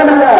ஏன்னா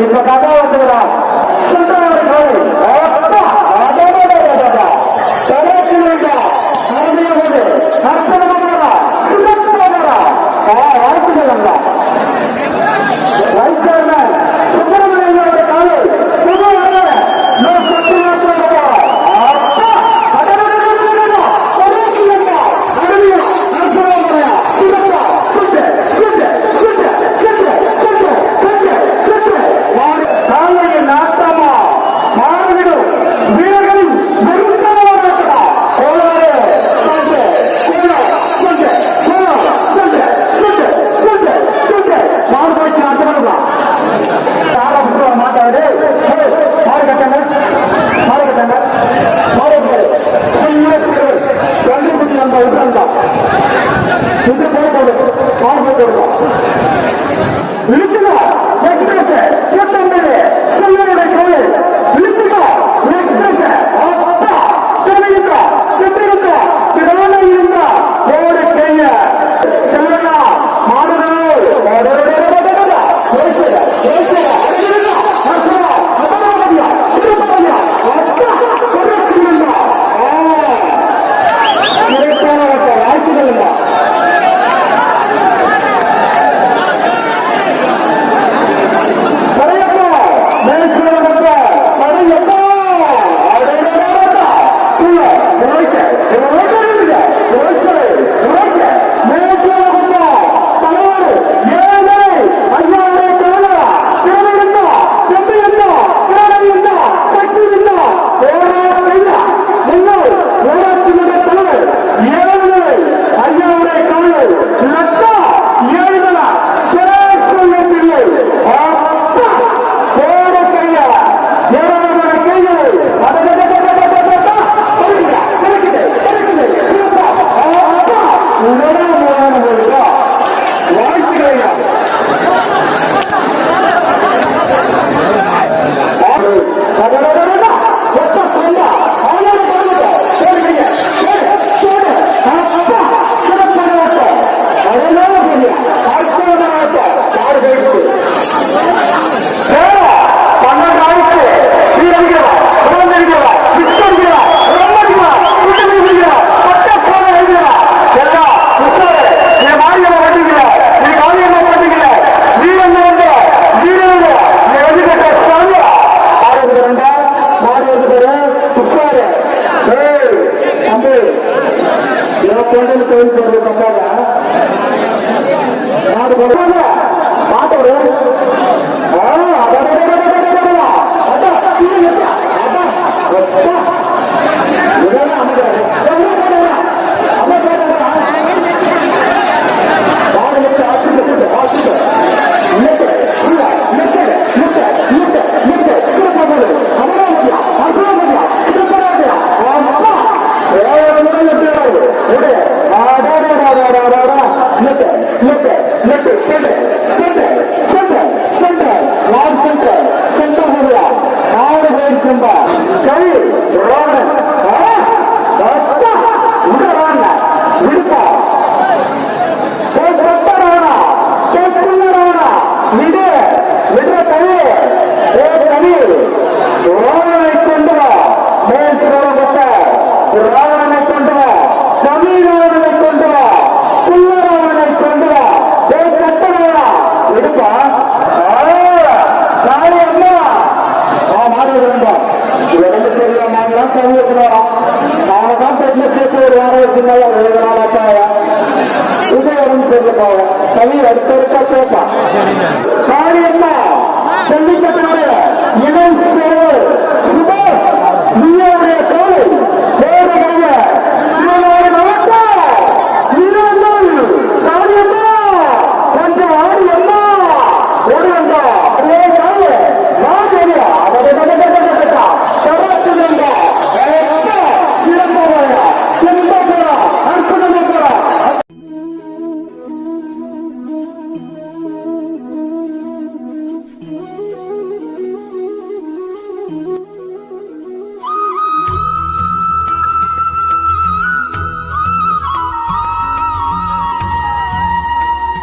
இந்த கதை வந்துகிறார் சொல்ற ஒரு சத்திரமங்கலா சிவத்திரமங்கலா வாழ்த்துகள் வந்தா করব। மாட்டோடு